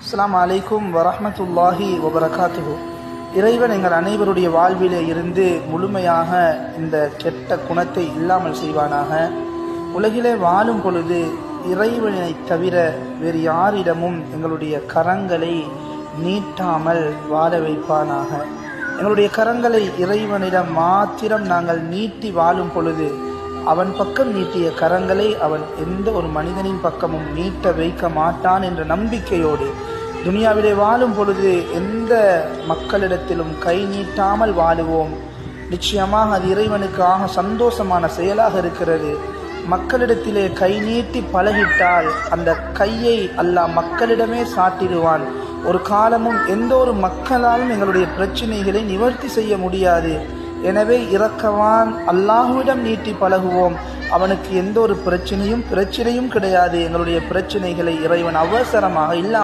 அஸ்லாம் அலைக்கும் வரமத்துல்லாஹி வபரகாத்துஹு. இறைவன் எங்கள் அனைவருடைய வாழ்விலே இருந்து முழுமையாக இந்த கெட்ட குணத்தை இல்லாமல் செய்வானாக. உலகிலே வாழும் பொழுது இறைவனை தவிர வேறு யாரிடமும் எங்களுடைய கரங்களை நீட்டாமல் வாழ வைப்பானாக. எங்களுடைய கரங்களை இறைவனிடம் மாத்திரம் நாங்கள் நீட்டி வாழும் பொழுது அவன் பக்கம் நீட்டிய கரங்களை அவன் எந்த ஒரு மனிதனின் பக்கமும் நீட்ட வைக்க மாட்டான் என்ற நம்பிக்கையோடு துனியாவிலே வாழும் பொழுது எந்த மக்களிடத்திலும் கை நீட்டாமல் வாழுவோம். நிச்சயமாக அது இறைவனுக்காக சந்தோஷமான செயலாக இருக்கிறது. மக்களிடத்திலே கை நீட்டி பழகிட்டால் அந்த கையை அல்லாஹ் மக்களிடமே சாட்டிடுவான். ஒரு காலமும் எந்த ஒரு மக்களாலும் எங்களுடைய பிரச்சனைகளை நிவர்த்தி செய்ய முடியாது. எனவே இறக்கவான் அல்லாஹுவிடம் நீட்டி பழகுவோம். அவனுக்கு எந்த ஒரு பிரச்சனையும் பிரச்சனையும் கிடையாது. எங்களுடைய பிரச்சனைகளை இறைவன் அவசரமாக இல்லா